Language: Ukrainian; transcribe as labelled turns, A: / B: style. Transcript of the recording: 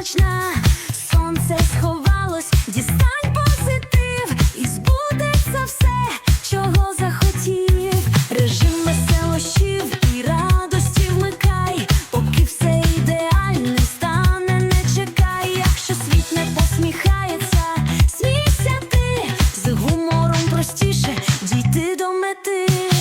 A: смачна, сонце сховалось, дістань позитив, і збудеться все, чого захотів. Режим веселощів і радості вмикай, поки все ідеальне стане, не чекай, якщо світ не посміхається, смійся ти, з гумором простіше дійти до мети.